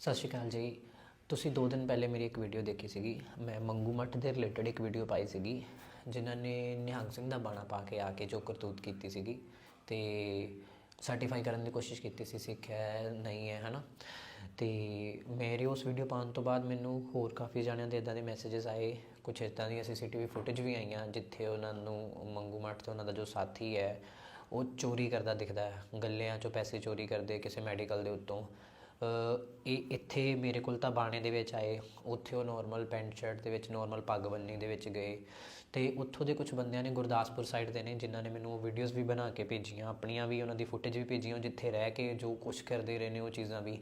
ਸਤਿ ਸ਼੍ਰੀ ਅਕਾਲ ਜੀ। ਤੁਸੀਂ 2 ਦਿਨ ਪਹਿਲੇ ਮੇਰੀ ਇੱਕ ਵੀਡੀਓ ਦੇਖੀ ਸੀਗੀ। ਮੈਂ ਮੰਗੂ ਮੱਠ ਦੇ ਰਿਲੇਟਡ ਇੱਕ ਵੀਡੀਓ ਪਾਈ ਸੀਗੀ, ਜਿਨ੍ਹਾਂ ਨੇ ਨਿਹੰਗ ਸਿੰਘ ਦਾ ਬਾਣਾ ਪਾ ਕੇ ਆ ਕੇ ਜੋ ਕਰਤੂਤ ਕੀਤੀ ਸੀਗੀ ਤੇ ਸਰਟੀਫਾਈ ਕਰਨ ਦੀ ਕੋਸ਼ਿਸ਼ ਕੀਤੀ ਸੀ, ਸਿੱਖ ਹੈ, ਨਹੀਂ ਹੈ, ਹਨਾ? ਤੇ ਮੇਰੇ ਉਸ ਵੀਡੀਓ ਪਾਉਣ ਤੋਂ ਬਾਅਦ ਮੈਨੂੰ ਹੋਰ ਕਾਫੀ ਜਾਣਿਆਂ ਦੇ ਇਦਾਂ ਦੇ ਮੈਸੇजेस ਆਏ। ਕੁਝ ਇਦਾਂ ਦੀਆਂ ਸੀਸੀਟੀਵੀ ਫੁਟੇਜ ਵੀ ਆਈਆਂ, ਜਿੱਥੇ ਉਹਨਾਂ ਨੂੰ ਮੰਗੂ ਮੱਠ ਤੇ ਉਹਨਾਂ ਦਾ ਜੋ ਸਾਥੀ ਹੈ, ਉਹ ਚੋਰੀ ਕਰਦਾ ਦਿਖਦਾ ਹੈ। ਗੱਲਿਆਂ ਚੋਂ ਪੈਸੇ ਚੋਰੀ ਕਰਦੇ, ਕਿਸੇ ਮੈਡੀਕਲ ਦੇ ਉੱਤੋਂ। ਇਹ ਇੱਥੇ ਮੇਰੇ ਕੋਲ ਤਾਂ ਬਾਣੇ ਦੇ ਵਿੱਚ ਆਏ, ਉੱਥੇ ਉਹ ਨਾਰਮਲ ਪੈਂਟ ਸ਼ਰਟ ਦੇ ਵਿੱਚ ਨਾਰਮਲ ਪੱਗ ਬੰਨੀ ਦੇ ਵਿੱਚ ਗਏ ਤੇ ਉੱਥੋਂ ਦੇ ਕੁਝ ਬੰਦਿਆਂ ਨੇ ਗੁਰਦਾਸਪੁਰ ਸਾਈਡ ਦੇ ਨੇ, ਜਿਨ੍ਹਾਂ ਨੇ ਮੈਨੂੰ ਵੀਡੀਓਜ਼ ਵੀ ਬਣਾ ਕੇ ਭੇਜੀਆਂ, ਆਪਣੀਆਂ ਵੀ ਉਹਨਾਂ ਦੀ ਫੁਟੇਜ ਵੀ ਭੇਜੀਆਂ ਜਿੱਥੇ ਰਹਿ ਕੇ ਜੋ ਕੁਝ ਕਰਦੇ ਰਹੇ ਨੇ ਉਹ ਚੀਜ਼ਾਂ ਵੀ।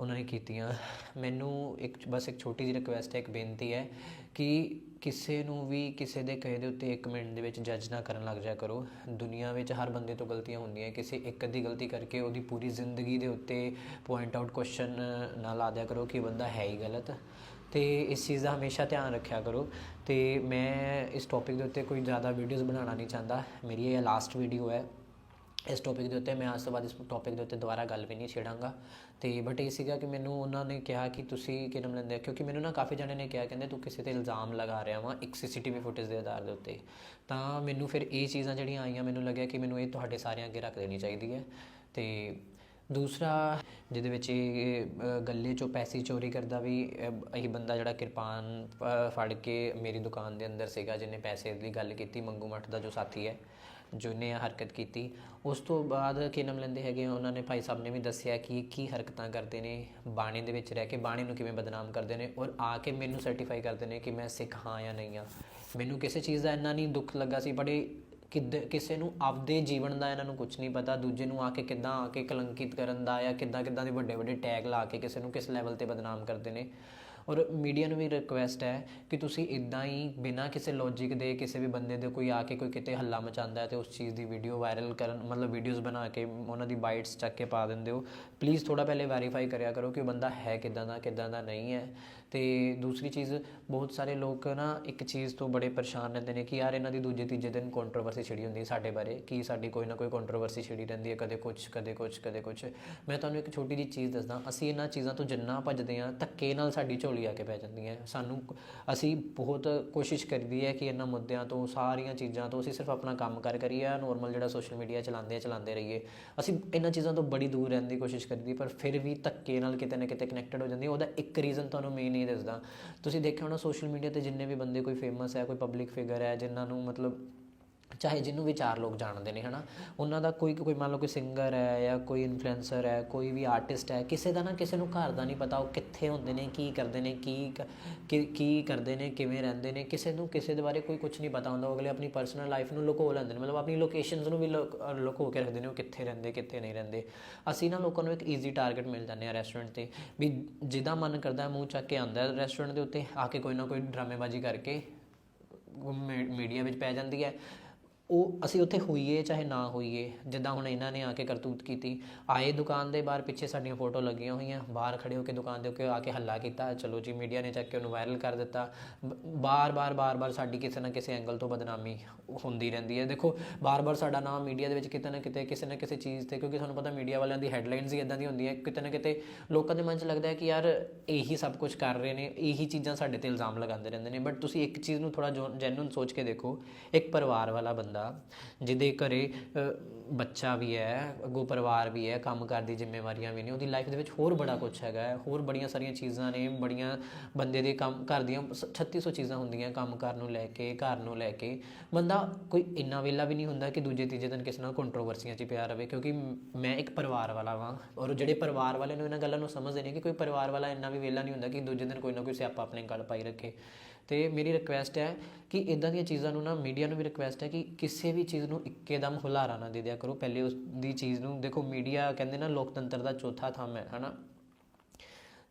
ਉਹਨਾਂ ਨੇ ਕੀਤੀਆਂ। ਮੈਨੂੰ ਇੱਕ ਬਸ ਇੱਕ ਛੋਟੀ ਜਿਹੀ ਰਿਕੁਐਸਟ ਹੈ, ਇੱਕ ਬੇਨਤੀ ਹੈ ਕਿ ਕਿਸੇ ਨੂੰ ਵੀ ਕਿਸੇ ਦੇ ਕਹੇ ਦੇ ਉੱਤੇ 1 ਮਿੰਟ ਦੇ ਵਿੱਚ ਜੱਜ ਨਾ ਕਰਨ ਲੱਗ ਜਾਇਆ ਕਰੋ। ਦੁਨੀਆ ਵਿੱਚ ਹਰ ਬੰਦੇ ਤੋਂ ਗਲਤੀਆਂ ਹੁੰਦੀਆਂ ਕਿਸੇ ਇੱਕ ਅੱਧੀ ਗਲਤੀ ਕਰਕੇ ਉਹਦੀ ਪੂਰੀ ਜ਼ਿੰਦਗੀ ਦੇ ਉੱਤੇ ਪੁਆਇੰਟ ਆਊਟ ਕੁਐਸਚਨ ਨਾ ਲਾ ਦਿਆ ਕਰੋ ਕਿ ਬੰਦਾ ਹੈ ਹੀ ਗਲਤ। ਤੇ ਇਸ ਚੀਜ਼ ਦਾ ਹਮੇਸ਼ਾ ਧਿਆਨ ਰੱਖਿਆ ਕਰੋ। ਤੇ ਮੈਂ ਇਸ ਟੌਪਿਕ ਦੇ ਉੱਤੇ ਕੋਈ ਜ਼ਿਆਦਾ ਵੀਡੀਓਜ਼ ਬਣਾਉਣਾ ਨਹੀਂ ਚਾਹੁੰਦਾ। ਮੇਰੀ ਇਹ ਲਾਸਟ ਵੀਡੀਓ ਹੈ। ਇਸ ਟੌਪਿਕ ਦੇ ਉੱਤੇ ਮੈਂ ਅੱਜ ਤੋਂ ਬਾਅਦ ਇਸ ਟੌਪਿਕ ਦੇ ਉੱਤੇ ਦੁਬਾਰਾ ਗੱਲ ਵੀ ਨਹੀਂ ਛੇੜਾਂਗਾ। ਤੇ ਬਟ ਇਹ ਸੀਗਾ ਕਿ ਮੈਨੂੰ ਉਹਨਾਂ ਨੇ ਕਿਹਾ ਕਿ ਤੁਸੀਂ ਕੀ ਨਾਮ ਲੈਂਦੇ ਹੋ? ਕਿਉਂਕਿ ਮੈਨੂੰ ਨਾ ਕਾਫੀ ਜਣੇ ਨੇ ਕਿਹਾ ਕਹਿੰਦੇ ਤੂੰ ਕਿਸੇ ਤੇ ਇਲਜ਼ਾਮ ਲਗਾ ਰਿਹਾ ਵਾਂ ਇੱਕ ਸੀਸੀਟੀਵੀ ਫੁਟੇਜ ਦੇ ਆਧਾਰ ਦੇ ਉੱਤੇ। ਤਾਂ ਮੈਨੂੰ ਫਿਰ ਇਹ ਚੀਜ਼ਾਂ ਜਿਹੜੀਆਂ ਆਈਆਂ ਮੈਨੂੰ ਲੱਗਿਆ ਕਿ ਮੈਨੂੰ ਇਹ ਤੁਹਾਡੇ ਸਾਰਿਆਂ ਅੱਗੇ ਰੱਖ ਦੇਣੀ ਚਾਹੀਦੀ ਹੈ। ਤੇ ਦੂਸਰਾ ਜਿਹਦੇ ਵਿੱਚ ਇਹ ਗੱਲੇ ਚੋਂ ਪੈਸੇ ਚੋਰੀ ਕਰਦਾ ਵੀ ਅ, ਇਹ ਬੰਦਾ ਜਿਹੜਾ ਕਿਰਪਾਨ ਫੜ ਕੇ ਮੇਰੀ ਦੁਕਾਨ ਦੇ ਅੰਦਰ ਸੀਗਾ ਜਿਹਨੇ ਪੈਸੇ ਦੀ ਗੱਲ ਕੀਤੀ ਮੰਗੂ ਮੱਠ ਦਾ ਜੋ ਸਾਥੀ ਹੈ। ਜਿਹਨੇ ਇਹ ਹਰਕਤ ਕੀਤੀ। ਉਸ ਤੋਂ ਬਾਅਦ ਕੀ ਨਾਮ ਲੈਂਦੇ ਹੈਗੇ ਆ, ਉਹਨਾਂ ਨੇ ਭਾਈ ਸਾਹਿਬ ਨੇ ਵੀ ਦੱਸਿਆ ਕਿ ਇਹ ਕੀ ਹਰਕਤਾਂ ਕਰਦੇ ਨੇ ਬਾਣੀ ਦੇ ਵਿੱਚ ਰਹਿ ਕੇ ਬਾਣੀ ਨੂੰ ਕਿਵੇਂ ਬਦਨਾਮ ਕਰਦੇ ਨੇ ਔਰ ਆ ਕੇ ਮੈਨੂੰ ਸਰਟੀਫਾਈ ਕਰਦੇ ਨੇ ਕਿ ਮੈਂ ਸਿੱਖ ਹਾਂ ਜਾਂ ਨਹੀਂ ਹਾਂ। ਮੈਨੂੰ ਕਿਸੇ ਚੀਜ਼ ਦਾ ਇੰਨਾ ਨਹੀਂ ਦੁੱਖ ਲੱਗਾ ਸੀ ਬੜੇ ਕਿੱਦ ਕਿਸੇ ਨੂੰ ਆਪਦੇ ਜੀਵਨ ਦਾ ਇਹਨਾਂ ਨੂੰ ਕੁਝ ਨਹੀਂ ਪਤਾ ਦੂਜੇ ਨੂੰ ਆ ਕੇ ਕਿੱਦਾਂ ਆ ਕੇ ਕਲੰਕਿਤ ਕਰਨ ਦਾ ਜਾਂ ਕਿੱਦਾਂ ਕਿੱਦਾਂ ਦੇ ਵੱਡੇ ਵੱਡੇ ਟੈਗ ਲਾ ਕੇ ਕਿਸੇ ਨੂੰ ਕਿਸ ਲੈਵਲ ਤੇ ਬਦਨਾਮ ਕਰਦੇ ਨੇ। ਔਰ ਮੀਡੀਆ ਨੂੰ ਵੀ ਰਿਕੁਐਸਟ ਹੈ ਕਿ ਤੁਸੀਂ ਇਦਾਂ ਹੀ ਬਿਨਾਂ ਕਿਸੇ ਲੌਜੀਕ ਦੇ, ਕਿਸੇ ਵੀ ਬੰਦੇ ਦੇ ਕੋਈ ਆ ਕੇ ਕੋਈ ਕਿਤੇ ਹੱਲਾ ਮਚਾਉਂਦਾ ਹੈ ਤੇ ਉਸ ਚੀਜ਼ ਦੀ ਵੀਡੀਓ ਵਾਇਰਲ ਕਰਨ, ਮਤਲਬ ਵੀਡੀਓਜ਼ ਬਣਾ ਕੇ ਉਹਨਾਂ ਦੀ ਬਾਈਟਸ ਚੱਕ ਕੇ ਪਾ ਦਿੰਦੇ ਹੋ। ਪਲੀਜ਼ ਥੋੜਾ ਪਹਿਲੇ ਵੈਰੀਫਾਈ ਕਰਿਆ ਕਰੋ ਕਿ ਬੰਦਾ ਹੈ ਕਿਦਾਂ ਦਾ ਕਿਦਾਂ ਦਾ ਨਹੀਂ ਹੈ। ਤੇ ਦੂਸਰੀ ਚੀਜ਼, ਬਹੁਤ ਸਾਰੇ ਲੋਕ ਨਾ ਇੱਕ ਚੀਜ਼ ਤੋਂ ਬੜੇ ਪਰੇਸ਼ਾਨ ਰਹਿੰਦੇ ਨੇ ਕਿ ਯਾਰ ਇਹਨਾਂ ਦੀ ਦੂਜੇ ਤੀਜੇ ਦਿਨ ਕੰਟਰੋਵਰਸੀ ਛਿੜੀ ਹੁੰਦੀ ਹੈ ਸਾਡੇ ਬਾਰੇ, ਕਿ ਸਾਡੀ ਕੋਈ ਨਾ ਕੋਈ ਕੰਟਰੋਵਰਸੀ ਛਿੜੀ ਰਹਿੰਦੀ ਹੈ, ਕਦੇ ਕੁਝ ਕਦੇ ਕੁਝ ਕਦੇ ਕੁਝ ਮੈਂ ਤੁਹਾਨੂੰ ਇੱਕ ਛੋਟੀ ਜਿਹੀ ਚੀਜ਼ ਦੱਸਦਾ, ਅਸੀਂ ਇਹਨਾਂ ਚੀਜ਼ਾਂ ਤੋਂ ਜਿੰਨਾ ਭੱਜਦੇ ਹਾਂ, ਧੱਕੇ ਨਾਲ ਸਾਡੀ ਝੋਲੀ ਆ ਕੇ ਪੈ ਜਾਂਦੀ ਹੈ। ਸਾਨੂੰ ਅਸੀਂ ਬਹੁਤ ਕੋਸ਼ਿਸ਼ ਕਰਦੀ ਹੈ ਕਿ ਇਹਨਾਂ ਮੁੱਦਿਆਂ ਤੋਂ, ਸਾਰੀਆਂ ਚੀਜ਼ਾਂ ਤੋਂ ਅਸੀਂ ਸਿਰਫ ਆਪਣਾ ਕੰਮ ਕਰ ਕਰੀਏ ਨਾਰਮਲ ਜਿਹੜਾ ਸੋਸ਼ਲ ਮੀਡੀਆ ਚਲਾਉਂਦੇ ਆ, ਚਲਾਉਂਦੇ ਰਹੀਏ। ਅਸੀਂ ਇਹਨਾਂ ਚੀਜ਼ਾਂ ਤੋਂ ਬੜੀ ਦੂਰ ਰਹਿਣ ਦੀ ਕੋਸ਼ਿਸ਼ ਕਰਦੀ, ਪਰ ਫਿਰ ਵੀ ਧੱਕੇ ਨਾਲ ਕਿਤੇ ਨਾ ਕਿਤੇ ਕਨੈਕਟਡ ਹੋ ਜਾਂਦੀ ਹੈ। ਉਹਦਾ ਇੱਕ ਰੀਜ਼ਨ ਤੁਹਾਨੂੰ ਮੇਨ ਨਹੀਂ ਦੱਸਦਾ। ਤੁਸੀਂ ਦੇਖਿਆ ਹੋਣਾ ਸੋਸ਼ਲ ਮੀਡੀਆ ਤੇ ਜਿੰਨੇ ਵੀ ਬੰਦੇ ਕੋਈ ਫੇਮਸ ਹੈ, ਕੋਈ ਪਬਲਿਕ ਫਿਗਰ ਹੈ, ਜਿਨ੍ਹਾਂ ਨੂੰ ਮਤਲਬ ਚਾਹੇ ਜਿਹਨੂੰ ਵੀ ਚਾਰ ਲੋਕ ਜਾਣਦੇ ਨੇ, ਹਨਾ? ਉਹਨਾਂ ਦਾ ਕੋਈ ਕੋਈ ਮੰਨ ਲਓ ਕੋਈ ਸਿੰਗਰ ਹੈ ਜਾਂ ਕੋਈ ਇਨਫਲੂਐਂਸਰ ਹੈ, ਕੋਈ ਵੀ ਆਰਟਿਸਟ ਹੈ, ਕਿਸੇ ਦਾ ਨਾ ਕਿਸੇ ਨੂੰ ਘਰ ਦਾ ਨਹੀਂ ਪਤਾ ਉਹ ਕਿੱਥੇ ਹੁੰਦੇ ਨੇ, ਕੀ ਕਰਦੇ ਨੇ, ਕੀ ਕੀ ਕੀ ਕਰਦੇ ਨੇ, ਕਿਵੇਂ ਰਹਿੰਦੇ ਨੇ, ਕਿਸੇ ਨੂੰ ਕਿਸੇ ਦੇ ਬਾਰੇ ਕੋਈ ਕੁਝ ਨਹੀਂ ਪਤਾ ਹੁੰਦਾ, ਉਹ ਅਗਲੇ ਆਪਣੀ ਪਰਸਨਲ ਲਾਈਫ ਨੂੰ ਲੁਕੋ ਲੈਂਦੇ ਨੇ, ਮਤਲਬ ਆਪਣੀ ਲੋਕੇਸ਼ਨਸ ਨੂੰ ਵੀ ਲੁਕੋ ਕੇ ਰੱਖਦੇ ਨੇ ਉਹ ਕਿੱਥੇ ਰਹਿੰਦੇ, ਕਿੱਥੇ ਨਹੀਂ ਰਹਿੰਦੇ। ਅਸੀਂ ਨਾ ਲੋਕਾਂ ਨੂੰ ਇੱਕ ਈਜ਼ੀ ਟਾਰਗੇਟ ਮਿਲ ਜਾਂਦੇ ਆ ਰੈਸਟੋਰੈਂਟ ਤੇ, ਵੀ ਜਿੱਦਾਂ ਮਨ ਕਰਦਾ ਮੂੰਹ ਚੱਕ ਕੇ ਆਉਂਦਾ ਰੈਸਟੋਰੈਂਟ ਦੇ ਉੱਤੇ, ਆ ਕੇ ਕੋਈ ਨਾ ਕੋਈ ਡਰਾਮੇਬਾਜ਼ੀ ਕਰਕੇ ਮੀਡੀਆ ਵਿੱਚ ਪੈ ਜਾਂਦੀ ਹੈ। ਉਹ ਅਸੀਂ ਉੱਥੇ ਹੋਈਏ, ਚਾਹੇ ਨਾ ਹੋਈਏ, ਜਿੱਦਾਂ ਹੁਣ ਇਹਨਾਂ ਨੇ ਆ ਕੇ ਕਰਤੂਤ ਕੀਤੀ। ਆਏ ਦੁਕਾਨ ਦੇ ਬਾਹਰ ਪਿੱਛੇ ਸਾਡੀਆਂ ਫੋਟੋ ਲੱਗੀਆਂ ਹੋਈਆਂ, ਬਾਹਰ ਖੜੇ ਹੋ ਕੇ ਦੁਕਾਨ ਦੇ ਉੱਤੇ ਆ ਕੇ ਹੱਲਾ ਕੀਤਾ, ਚਲੋ ਜੀ ਮੀਡੀਆ ਨੇ ਚੱਕ ਕੇ ਉਹਨੂੰ ਵਾਇਰਲ ਕਰ ਦਿੱਤਾ। ਬਾਰ-ਬਾਰ ਬਾਰ-ਬਾਰ ਸਾਡੀ ਕਿਸੇ ਨਾ ਕਿਸੇ ਐਂਗਲ ਤੋਂ ਬਦਨਾਮੀ ਹੁੰਦੀ ਰਹਿੰਦੀ ਹੈ। ਦੇਖੋ ਬਾਰ-ਬਾਰ ਸਾਡਾ ਨਾਮ ਮੀਡੀਆ ਦੇ ਵਿੱਚ ਕਿਤੇ ਨਾ ਕਿਤੇ, ਕਿਸੇ ਨਾ ਕਿਸੇ ਚੀਜ਼ ਤੇ, ਕਿਉਂਕਿ ਤੁਹਾਨੂੰ ਪਤਾ ਮੀਡੀਆ ਵਾਲਿਆਂ ਦੀ ਹੈਡਲਾਈਨਸ ਹੀ ਇਦਾਂ ਦੀ ਹੁੰਦੀਆਂ, ਕਿਤੇ ਨਾ ਕਿਤੇ ਲੋਕਾਂ ਦੇ ਮਨ 'ਚ ਲੱਗਦਾ ਹੈ ਕਿ ਯਾਰ ਇਹੀ ਸਭ ਕੁਝ ਕਰ ਰਹੇ ਨੇ, ਇਹੀ ਚੀਜ਼ਾਂ ਸਾਡੇ ਤੇ ਇਲਜ਼ਾਮ ਲਗਾਉਂਦੇ ਰਹਿੰਦੇ ਨੇ। ਬਟ ਤੁਸੀਂ ਇੱਕ ਚੀਜ਼ ਨੂੰ ਥੋੜਾ ਜੈਨੂਨ ਸੋਚ ਕੇ ਦੇਖੋ, ਇੱਕ ਪਰਿਵਾਰ ਵਾਲਾ ਬੰਦਾ ਜਿਹਦੇ ਘਰੇ ਬੱਚਾ ਵੀ ਹੈ, ਅੱਗੋਂ ਪਰਿਵਾਰ ਵੀ ਹੈ ਕੰਮਕਾਰ ਦੀ ਜ਼ਿੰਮੇਵਾਰੀਆਂ ਵੀ ਨੇ, ਉਹਦੀ ਲਾਈਫ ਦੇ ਵਿੱਚ ਹੋਰ ਬੜਾ ਕੁਝ ਹੈਗਾ ਹੋਰ ਬੜੀਆਂ ਸਾਰੀਆਂ ਚੀਜ਼ਾਂ ਨੇ, ਬੜੀਆਂ ਬੰਦੇ ਦੇ ਕੰਮ ਘਰ ਦੀਆਂ ਸ- 3600 ਚੀਜ਼ਾਂ ਹੁੰਦੀਆਂ ਕੰਮ ਕੰਮਕਾਰ ਨੂੰ ਲੈ ਕੇ, ਘਰ ਨੂੰ ਲੈ ਕੇ। ਬੰਦਾ ਕੋਈ ਇੰਨਾ ਵੇਲਾ ਵੀ ਨਹੀਂ ਹੁੰਦਾ ਕਿ ਦੂਜੇ, ਤੀਜੇ ਦਿਨ ਕਿਸੇ ਨਾਲ ਕੰਟਰੋਵਰਸੀਆਂ 'ਚ ਪਿਆ ਰਵੇ, ਕਿਉਂਕਿ ਮੈਂ ਇੱਕ ਪਰਿਵਾਰ ਵਾਲਾ ਵਾਂ, ਔਰ ਜਿਹੜੇ ਪਰਿਵਾਰ ਵਾਲੇ ਨੂੰ ਇਹਨਾਂ ਗੱਲਾਂ ਨੂੰ ਸਮਝਦੇ ਨੇ ਕਿ ਕੋਈ ਪਰਿਵਾਰ ਵਾਲਾ ਇੰਨਾ ਵੀ ਵੇਲਾ ਨਹੀਂ ਹੁੰਦਾ ਕਿ ਦੂਜੇ ਦਿਨ ਕੋਈ ਨਾ ਕੋਈ ਸਿਆਪਾ ਆਪਣੇ ਗੱਲ ਪਾਈ ਰੱਖੇ। ਤੇ ਮੇਰੀ ਰਿਕੁਐਸਟ ਹੈ ਕਿ ਇਦਾਂ ਦੀਆਂ ਚੀਜ਼ਾਂ ਨੂੰ ਨਾ ਮੀਡੀਆ ਨੂੰ ਵੀ ਰਿਕੁਐਸਟ ਹੈ ਕਿ ਕਿਸੇ ਵੀ ਚੀਜ਼ ਨੂੰ ਇੱਕੇਦਮ ਹੁਲਾਰਾ ਨਾ ਦੇ ਦਿਆ ਕਰੋ। ਪਹਿਲੇ ਉਸ ਦੀ ਚੀਜ਼ ਨੂੰ ਦੇਖੋ ਮੀਡੀਆ ਕਹਿੰਦੇ ਨਾ ਲੋਕਤੰਤਰ ਦਾ ਚੌਥਾ ਥੰਮ ਹੈ, ਹਨਾ?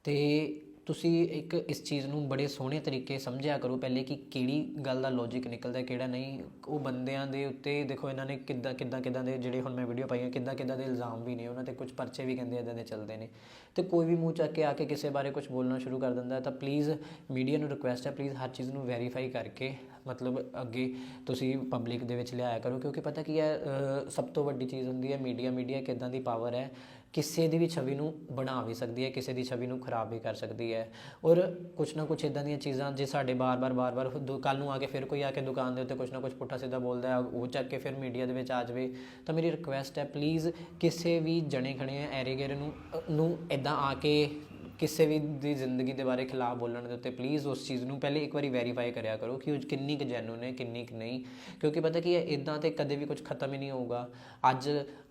ਤੇ ਤੁਸੀਂ ਇੱਕ ਇਸ ਚੀਜ਼ ਨੂੰ ਬੜੇ ਸੋਹਣੇ ਤਰੀਕੇ ਸਮਝਿਆ ਕਰੋ ਪਹਿਲੇ ਕਿ ਕਿਹੜੀ ਗੱਲ ਦਾ ਲੌਜੀਕ ਨਿਕਲਦਾ, ਕਿਹੜਾ ਨਹੀਂ। ਉਹ ਬੰਦਿਆਂ ਦੇ ਉੱਤੇ ਦੇਖੋ ਇਹਨਾਂ ਨੇ ਕਿੱਦਾਂ ਕਿੱਦਾਂ ਕਿੱਦਾਂ ਦੇ ਜਿਹੜੇ ਹੁਣ ਮੈਂ ਵੀਡੀਓ ਪਾਈਆਂ, ਕਿੱਦਾਂ ਕਿੱਦਾਂ ਦੇ ਇਲਜ਼ਾਮ ਵੀ ਨੇ। ਉਹਨਾਂ ਤੇ ਕੁਝ ਪਰਚੇ ਵੀ ਕਹਿੰਦੇ ਇਦਾਂ ਦੇ ਚੱਲਦੇ ਨੇ। ਤੇ ਕੋਈ ਵੀ ਮੂੰਹ ਚੱਕ ਕੇ ਆ ਕੇ ਕਿਸੇ ਬਾਰੇ ਕੁਝ ਬੋਲਣਾ ਸ਼ੁਰੂ ਕਰ ਦਿੰਦਾ ਤਾਂ ਪਲੀਜ਼ ਮੀਡੀਆ ਨੂੰ ਰਿਕੁਐਸਟ ਹੈ ਪਲੀਜ਼ ਹਰ ਚੀਜ਼ ਨੂੰ ਵੈਰੀਫਾਈ ਕਰਕੇ ਮਤਲਬ ਅੱਗੇ ਤੁਸੀਂ ਪਬਲਿਕ ਦੇ ਵਿੱਚ ਲਿਆਇਆ ਕਰੋ, ਕਿਉਂਕਿ ਪਤਾ ਕੀ ਹੈ ਸਭ ਤੋਂ ਵੱਡੀ ਚੀਜ਼ ਹੁੰਦੀ ਹੈ ਮੀਡੀਆ ਮੀਡੀਆ ਕਿੱਦਾਂ ਦੀ ਪਾਵਰ ਹੈ, ਕਿਸੇ ਦੀ ਵੀ ਛਵੀ ਨੂੰ ਬਣਾ ਵੀ ਸਕਦੀ ਹੈ, ਕਿਸੇ ਦੀ ਛਵੀ ਨੂੰ ਖਰਾਬ ਵੀ ਕਰ ਸਕਦੀ ਹੈ। ਔਰ ਕੁਛ ਨਾ ਕੁਛ ਇਦਾਂ ਦੀਆਂ ਚੀਜ਼ਾਂ, ਜੇ ਸਾਡੇ ਬਾਰ-ਬਾਰ ਬਾਰ-ਬਾਰ ਕੱਲ ਨੂੰ ਆ ਕੇ ਫਿਰ ਕੋਈ ਆ ਕੇ ਦੁਕਾਨ ਦੇ ਉੱਤੇ ਕੁਛ ਨਾ ਕੁਛ ਪੁੱਠਾ ਸਿੱਧਾ ਬੋਲਦਾ ਹੈ, ਉਹ ਚੱਕ ਕੇ ਫਿਰ ਮੀਡੀਆ ਦੇ ਵਿੱਚ ਆ ਜਾਵੇ, ਤਾਂ ਮੇਰੀ ਰਿਕੁਐਸਟ ਹੈ ਪਲੀਜ਼ ਕਿਸੇ ਵੀ ਜਣੇ ਖਣੇ ਐਰੇ ਗੈਰੇ ਨੂੰ ਨੂੰ ਇਦਾਂ ਆ ਕੇ ਕਿਸੇ ਵੀ ਦੀ ਜ਼ਿੰਦਗੀ ਦੇ ਬਾਰੇ ਖਿਲਾਫ ਬੋਲਣ ਦੇ ਉੱਤੇ ਪਲੀਜ਼ ਉਸ ਚੀਜ਼ ਨੂੰ ਪਹਿਲੇ ਇੱਕ ਵਾਰੀ ਵੈਰੀਫਾਈ ਕਰਿਆ ਕਰੋ ਕਿ ਉਹ ਕਿੰਨੀ ਕੁ ਜੈਨੂਨ ਹੈ, ਕਿੰਨੀ ਕੁ ਨਹੀਂ। ਕਿਉਂਕਿ ਪਤਾ ਕੀ ਹੈ ਇਦਾਂ ਤੇ ਕਦੇ ਵੀ ਕੁਝ ਖਤਮ ਹੀ ਨਹੀਂ ਹੋਊਗਾ। ਅੱਜ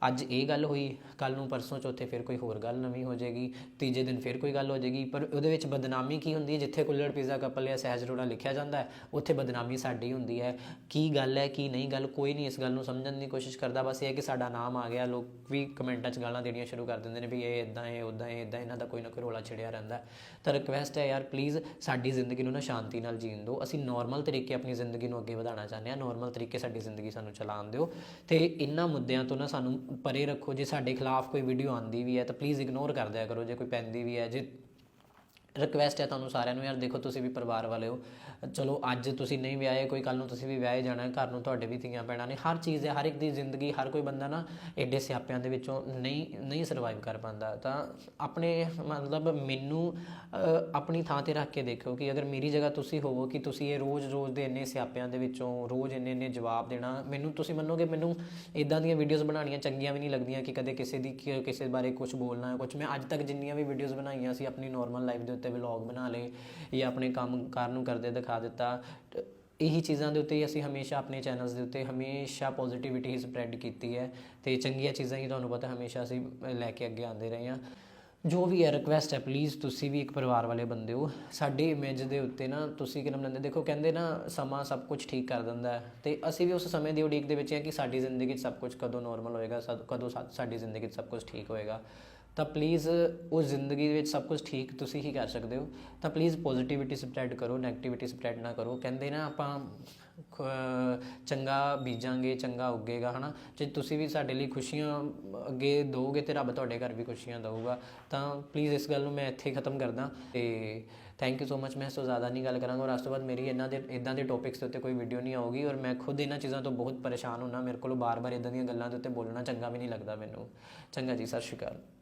ਅੱਜ ਇਹ ਗੱਲ ਹੋਈ ਕੱਲ ਨੂੰ ਪਰਸੋਂ ਚੌਥੇ ਫਿਰ ਕੋਈ ਹੋਰ ਗੱਲ ਨਵੀਂ ਹੋ ਜਾਏਗੀ, ਤੀਜੇ ਦਿਨ ਫਿਰ ਕੋਈ ਗੱਲ ਹੋ ਜਾਏਗੀ। ਪਰ ਉਹਦੇ ਵਿੱਚ ਬਦਨਾਮੀ ਕੀ ਹੁੰਦੀ ਹੈ? ਜਿੱਥੇ ਕੁੱਲੜ ਪੀਜ਼ਾ ਕਪਲ ਜਾਂ ਸਹਿਜ ਰੋੜਾ ਲਿਖਿਆ ਜਾਂਦਾ ਹੈ, ਉੱਥੇ ਬਦਨਾਮੀ ਸਾਡੀ ਹੁੰਦੀ ਹੈ। ਕੀ ਗੱਲ ਹੈ, ਕੀ ਨਹੀਂ ਗੱਲ, ਕੋਈ ਨਹੀਂ ਇਸ ਗੱਲ ਨੂੰ ਸਮਝਣ ਦੀ ਕੋਸ਼ਿਸ਼ ਕਰਦਾ। ਬਸ ਇਹ ਹੈ ਕਿ ਸਾਡਾ ਨਾਮ ਆ ਗਿਆ, ਲੋਕ ਵੀ ਕਮੈਂਟਾਂ 'ਚ ਗਾਲਾਂ ਦੇਣੀਆਂ ਸ਼ੁਰੂ ਕਰ ਦਿੰਦੇ ਨੇ ਵੀ ਇਹ ਇਦਾਂ ਹੈ ਉਦਾਂ ਹੈ ਇਦਾਂ ਇਹਨਾਂ ਦਾ ਕੋਈ ਨਾ ਕੋਈ ਰੋਲਾ ਛਿੜਿਆ ਰਹਿੰਦਾ ਤਾਂ ਰਿਕਵੈਸਟ ਹੈ ਯਾਰ ਪਲੀਜ਼ ਸਾਡੀ ਜ਼ਿੰਦਗੀ ਨੂੰ ਨਾ ਸ਼ਾਂਤੀ ਨਾਲ ਜੀਣ ਦਿਓ। ਅਸੀਂ ਨਾਰਮਲ ਤਰੀਕੇ ਆਪਣੀ ਜ਼ਿੰਦਗੀ ਨੂੰ ਅੱਗੇ ਵਧਾਉਣਾ ਚਾਹੁੰਦੇ ਹਾਂ। ਨਾਰਮਲ ਤਰੀਕੇ ਸਾਡੀ ਜ਼ਿੰਦਗੀ ਸਾਨੂੰ ਚਲਾਉਣ ਦਿਓ। ਤੇ ਇਹਨਾਂ ਮੁੱਦਿਆਂ ਤੋਂ ਨਾ ਸਾਨੂੰ ਪਰੇ ਰੱਖੋ। ਜੇ ਸਾਡੇ ਖਿਲਾਫ ਕੋਈ ਵੀਡੀਓ ਆਂਦੀ ਵੀ ਹੈ, ਤਾਂ ਪਲੀਜ਼ ਇਗਨੋਰ ਕਰ ਦਿਆ ਕਰੋ। ਜੇ ਕੋਈ ਪੈਂਦੀ ਵੀ ਹੈ, ਜੇ ਰਿਕਵੈਸਟ ਹੈ ਤੁਹਾਨੂੰ ਸਾਰਿਆਂ ਨੂੰ, ਯਾਰ ਦੇਖੋ ਤੁਸੀਂ ਵੀ ਪਰਿਵਾਰ ਵਾਲੇ ਹੋ। ਚਲੋ ਅੱਜ ਤੁਸੀਂ ਨਹੀਂ ਵਿਆਹੇ, ਕੋਈ ਕੱਲ ਨੂੰ ਤੁਸੀਂ ਵੀ ਵਿਆਹੇ ਜਾਣਾ, ਘਰ ਨੂੰ ਤੁਹਾਡੇ ਵੀ ਧੀਆਂ ਪੈਣਾ ਨੇ, ਹਰ ਚੀਜ਼ ਹੈ, ਹਰ ਇੱਕ ਦੀ ਜ਼ਿੰਦਗੀ, ਹਰ ਕੋਈ ਬੰਦਾ ਨਾ ਐਡੇ ਸਿਆਪਿਆਂ ਦੇ ਵਿੱਚੋਂ ਨਹੀਂ ਨਹੀਂ ਸਰਵਾਈਵ ਕਰ ਪਾਉਂਦਾ। ਤਾਂ ਆਪਣੇ ਮਤਲਬ ਮੈਨੂੰ ਆਪਣੀ ਥਾਂ ਤੇ ਰੱਖ ਕੇ ਦੇਖੋ ਕਿ ਅਗਰ ਮੇਰੀ ਜਗ੍ਹਾ ਤੁਸੀਂ ਹੋਵੋ ਕਿ ਤੁਸੀਂ ਇਹ ਰੋਜ਼-ਰੋਜ਼ ਦੇ ਇੰਨੇ ਸਿਆਪਿਆਂ ਦੇ ਵਿੱਚੋਂ ਰੋਜ਼ ਇੰਨੇ ਇੰਨੇ ਜਵਾਬ ਦੇਣਾ, ਮੈਨੂੰ ਤੁਸੀਂ ਮੰਨੋਗੇ, ਮੈਨੂੰ ਇਦਾਂ ਦੀਆਂ ਵੀਡੀਓਜ਼ ਬਣਾਉਣੀਆਂ ਚੰਗੀਆਂ ਵੀ ਨਹੀਂ ਲੱਗਦੀਆਂ ਕਿ ਕਦੇ ਕਿਸੇ ਦੀ, ਕਿ- ਕਿਸੇ ਬਾਰੇ ਕੁਝ ਬੋਲਣਾ ਹੈ ਕੁਝ ਮੈਂ ਅੱਜ ਤੱਕ ਜਿੰਨੀਆਂ ਵੀ ਵੀਡੀਓਜ਼ ਬਣਾਈਆਂ ਸੀ, ਆਪਣੀ ਨਾਰਮਲ ਲਾਈਫ ਦੇ ਉੱਤੇ ਵਲੌਗ ਬਣਾ ਲਏ ਜਾਂ ਆਪਣੇ ਕੰਮ ਕਾਰ ਨੂੰ ਕਰਦੇ ਦਿਖਾ ਦਿੱਤਾ। ਇਹੀ ਚੀਜ਼ਾਂ ਦੇ ਉੱਤੇ ਹੀ ਅਸੀਂ ਹਮੇਸ਼ਾ ਆਪਣੇ ਚੈਨਲਸ ਦੇ ਉੱਤੇ ਹਮੇਸ਼ਾ ਪੋਜ਼ਿਟਿਵਿਟੀ ਹੀ ਸਪਰੈਡ ਕੀਤੀ ਹੈ ਤੇ ਚੰਗੀਆਂ ਚੀਜ਼ਾਂ ਹੀ ਤੁਹਾਨੂੰ ਪਤਾ ਹਮੇਸ਼ਾ ਅਸੀਂ ਲੈ ਕੇ ਅੱਗੇ ਆਉਂਦੇ ਰਹੇ ਹਾਂ। ਜੋ ਵੀ ਹੈ ਰਿਕਵੈਸਟ ਹੈ ਪਲੀਜ਼ ਤੁਸੀਂ ਵੀ ਇੱਕ ਪਰਿਵਾਰ ਵਾਲੇ ਬੰਦੇ ਹੋ। ਸਾਡੀ ਇਮੇਜ ਦੇ ਉੱਤੇ ਨਾ ਤੁਸੀਂ ਕੀ ਨਾਮ ਲੈਂਦੇ ਦੇਖੋ, ਕਹਿੰਦੇ ਨਾ ਸਮਾਂ ਸਭ ਕੁਝ ਠੀਕ ਕਰ ਦਿੰਦਾ ਹੈ ਤੇ ਅਸੀਂ ਵੀ ਉਸ ਸਮੇਂ ਦੀ ਉਡੀਕ ਦੇ ਵਿੱਚ ਹਾਂ ਕਿ ਸਾਡੀ ਜ਼ਿੰਦਗੀ 'ਚ ਸਭ ਕੁਝ ਕਦੋਂ ਨਾਰਮਲ ਹੋਏਗਾ, ਸਦ- ਕਦੋਂ ਸਾ- ਸਾਡੀ ਜ਼ਿੰਦਗੀ 'ਚ ਸਭ ਕੁਝ ਠੀਕ ਹੋਏਗਾ। ਤਾਂ ਪਲੀਜ਼ ਉਹ ਜ਼ਿੰਦਗੀ ਦੇ ਵਿੱਚ ਸਭ ਕੁਝ ਠੀਕ ਤੁਸੀਂ ਹੀ ਕਰ ਸਕਦੇ ਹੋ। ਤਾਂ ਪਲੀਜ਼ ਪੋਜ਼ਿਟਿਵਿਟੀ ਸਪਰੈਡ ਕਰੋ 네ਗੇਟਿਵਿਟੀ ਸਪਰੈਡ ਨਾ ਕਰੋ। ਕਹਿੰਦੇ ਨਾ ਆਪਾਂ, ਖ- ਚੰਗਾ ਬੀਜਾਂਗੇ, ਚੰਗਾ ਉੱਗੇਗਾ, ਹਨਾ? ਜੇ ਤੁਸੀਂ ਵੀ ਸਾਡੇ ਲਈ ਖੁਸ਼ੀਆਂ ਅੱਗੇ ਦੋਗੇ ਤੇ ਰੱਬ ਤੁਹਾਡੇ ਘਰ ਵੀ ਖੁਸ਼ੀਆਂ ਦਊਗਾ। ਤਾਂ ਪਲੀਜ਼ ਇਸ ਗੱਲ ਨੂੰ ਮੈਂ ਇੱਥੇ ਹੀ ਖਤਮ ਕਰਦਾ। ਤੇ ਥੈਂਕ ਯੂ ਸੋ ਮਚ ਮੈਂ ਇਸ ਤੋਂ ਜ਼ਿਆਦਾ ਨਹੀਂ ਗੱਲ ਕਰਾਂਗਾ। ਔਰ ਉਸ ਤੋਂ ਬਾਅਦ ਮੇਰੀ ਇਹਨਾਂ ਦੇ, ਇਦਾਂ ਦੇ ਟੌਪਿਕਸ ਦੇ ਉੱਤੇ ਕੋਈ ਵੀਡੀਓ ਨਹੀਂ ਆਊਗੀ। ਔਰ ਮੈਂ ਖੁਦ ਇਹਨਾਂ ਚੀਜ਼ਾਂ ਤੋਂ ਬਹੁਤ ਪਰੇਸ਼ਾਨ ਹੁੰਨਾ। ਮੇਰੇ ਕੋਲ ਬਾਰ-ਬਾਰ ਇਦਾਂ ਦੀਆਂ ਗੱਲਾਂ ਦੇ ਉੱਤੇ ਬੋਲਣਾ ਚੰਗਾ ਵੀ ਨਹੀਂ ਲੱਗਦਾ ਮੈਨੂੰ। ਚੰਗਾ ਜੀ, ਸਤਿ ਸ਼੍ਰੀ ਅਕਾਲ।